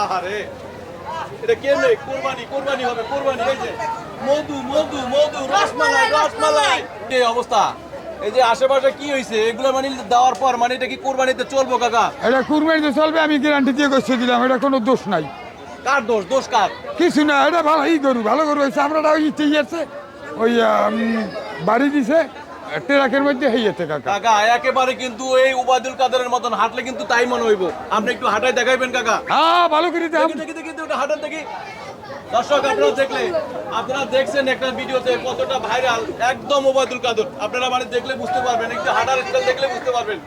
আহারে এটা কেমনে? কোরবানি কোরবানি হবে কোরবানি। এই যে মধু মধু মধু রসমালাই রসমালাই এই অবস্থা। এই যে আশেপাশে কি হয়েছে এগুলো মানে দেওয়ার পর মানে এটা কি কোরবানিতে চলবো কাকা? এটা কুরবানিতে চলবে আমি গ্যারান্টি দিয়ে দিলাম। এটা কোনো দোষ নাই। কার দোষ? দোষ কার? কিছু না এটা ভালো এই গরু ভালো গরু হয়েছে। আমরা ইচ্ছে আছে ওই বাড়ি দিছে। ট্রাকের মধ্যে হইয়াছে কাকা। কাকা একেবারে কিন্তু এই উবাদুল কাদেরের মতন হাঁটলে কিন্তু তাই মনে হইব। আপনি একটু হাঁটাই দেখাইবেন কাকা। হ্যাঁ ভালো করে দেখি দেখি দেখি ওটা হাঁটান দেখি। দর্শক আপনারা দেখলে আপনারা দেখছেন একটা ভিডিওতে কতটা ভাইরাল একদম ওবায়দুল কাদের। আপনারা মানে দেখলে বুঝতে পারবেন একটু হাঁটার স্টাইল দেখলে বুঝতে পারবেন।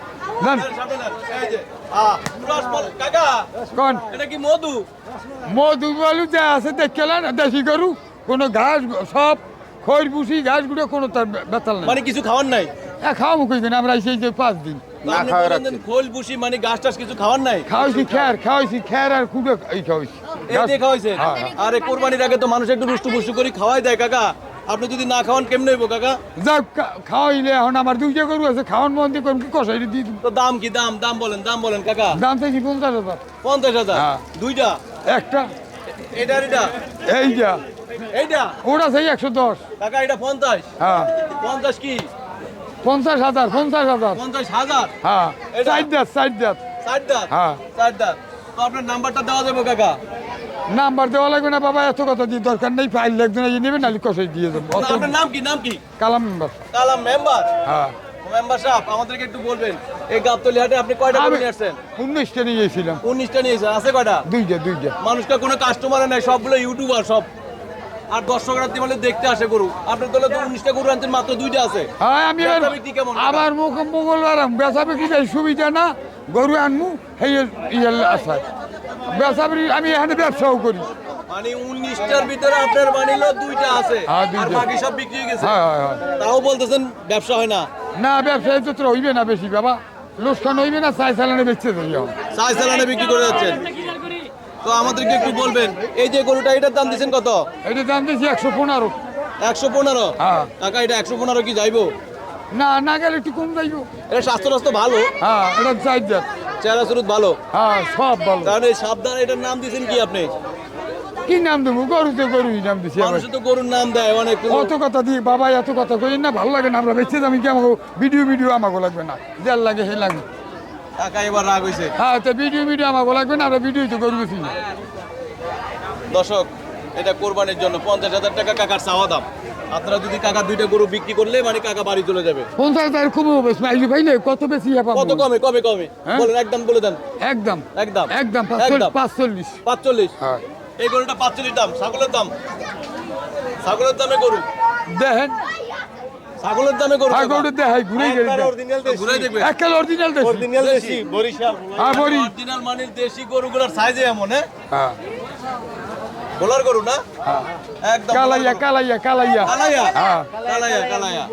মধু? মধু বলু যা আছে দেখে না দেশি গরু। কোনো ঘাস সব। খৈর বুসি ঘাসগুলো কোনো তার বেতাল নাই। মানে কিছু খাওয়ার নাই? হ্যাঁ খাওয়াবো কই দিন আমরা সেই যে পাঁচ দিন। খোল মানে গাছ টাছ কিছু খাওয়ার নাই? খাওয়াইছি খ্যার খাওয়াইছি খ্যার আর কুড়ে এই খাওয়াইছি। এই দিয়ে হ্যাঁ। আরে কোরবানির আগে তো মানুষ একটু রুষ্টু পুষ্টু করে খাওয়াই দেয় কাকা। আপনি যদি না খাওয়ান কেমনে হইব কাকা? যাক খাওয়াইলে এখন আমার দুইটা গরু আছে খাওয়ান মন দিয়ে করুন কি কষাই দিয়ে তো দাম কি দাম দাম বলেন দাম বলেন কাকা। দাম চাইছি পঞ্চাশ হাজার। পঞ্চাশ হাজার? হ্যাঁ। দুইটা? একটা। এটা এটা? এইটা। এইটা? ওটা সেই একশো দশ? কাকা এটা পঞ্চাশ। হ্যাঁ। পঞ্চাশ কি? পঞ্চাশ হাজার পঞ্চাশ হাজার। পঞ্চাশ হাজার? হ্যাঁ? দাঁত দাঁত। দাঁত? হ্যাঁ। ষাট দাঁত। তো আপনার নাম্বারটা দেওয়া যাবে কাকা? নাম্বার দেওয়া লাগবে না বাবা এত কথা দিয়ে দরকার নেই ফাইল একজন এই নেবেন কষাই দিয়ে দেবো। আপনার নাম কি? নাম কি? কালাম মেম্বার। কালাম মেম্বার? হ্যাঁ। মেম্বার সাহেব আমাদেরকে একটু বলবেন এই গাবতলি হাটে আপনি কয়টা করে নিয়ে আসছেন? নিয়ে গেছিলাম। উনিশটা নিয়েছেন আছে কয়টা? দুইটা দুইটা। মানুষকে কোনো কাস্টমার নাই সবগুলো ইউটিউবার সব। আর দর্শকরা মানে দেখতে আসে গরু আপনার দলে তো উনিশটা গরু আনছেন মাত্র দুইটা আছে। হ্যাঁ আমি? আমার মুখ মঙ্গলবার বেচা বিক্রি সুবিধা না। গরু আনমু সেই ইয়ে বেচা আমি এখানে ব্যবসাও করি। মানে উনিশটার ভিতরে আপনার বানিলো দুইটা আছে হ্যাঁ, আর বাকি সব বিক্রি হয়ে গেছে। হ্যাঁ হ্যাঁ তাও বলতেছেন ব্যবসা হয় না? না ব্যবসায়ী তো হইবে না বেশি বাবা। লোকসান হইবে না চাই চালানে বেচতে সাই সালানে বিক্রি করে যাচ্ছেন। তো আমাদেরকে একটু বলবেন এই যে গরুটা এটার দাম দিচ্ছেন কত? এটা দাম দিয়েছি একশো পনেরো। একশো পনেরো? হ্যাঁ। টাকা এটা একশো পনেরো কি যাইবো? না না গেলে একটু কম যাইব। এটা স্বাস্থ্য রাস্তা ভালো? হ্যাঁ এটা চাই চেহারা সুরত ভালো? হ্যাঁ সব ভালো। এই সাবধান এটার নাম দিয়েছেন কি আপনি? কি নাম দেবো? গরু তো গরুই নাম দিছি মানুষ তো গরুর নাম দেয় অনেক অত কথা দিয়ে বাবা এত কথা কই না ভালো লাগে না আমরা বেঁচে যাব কি আমাকে ভিডিও ভিডিও আমাকে লাগবে না। যার লাগে সে লাগবে এবার রাগ হ্যাঁ তো ভিডিও ভিডিও আমাকে লাগবে না আমরা ভিডিও তো গরু দর্শক এটা কোরবানির জন্য পঞ্চাশ হাজার টাকা কাকার চাওয়া দাম। আপনারা যদি কাকা দুইটা গরু বিক্রি করলে মানে কাকা বাড়ি চলে যাবে। পঞ্চাশ হাজার খুব বেশি আইলি ভাইলে কত বেশি কত কমে কমে কমে? হ্যাঁ? বলেন একদম বলে দেন। একদম। একদম। একদম একদম। পাঁচচল্লিশ। পাঁচচল্লিশ? হ্যাঁ। এই গরুটা পাঁচচল্লিশ দাম ছাগলের দাম। ছাগলের দামে গরু। দেখেন ছাগলের দামে গরু ছাগলের দেখাই ঘুরে ঘুরাই দেখবে। একেল অরিজিনাল দেশি। দেশি বরিশাল। হ্যাঁ, বরি। অরিজিনাল মানে দেশি গরুগুলোর সাইজে এমন হ্যাঁ? হ্যাঁ। বলার গরু না? একদম কালাইয়া কালাইয়া কালাইয়া। কালাইয়া? হ্যাঁ। কালাইয়া কালাইয়া।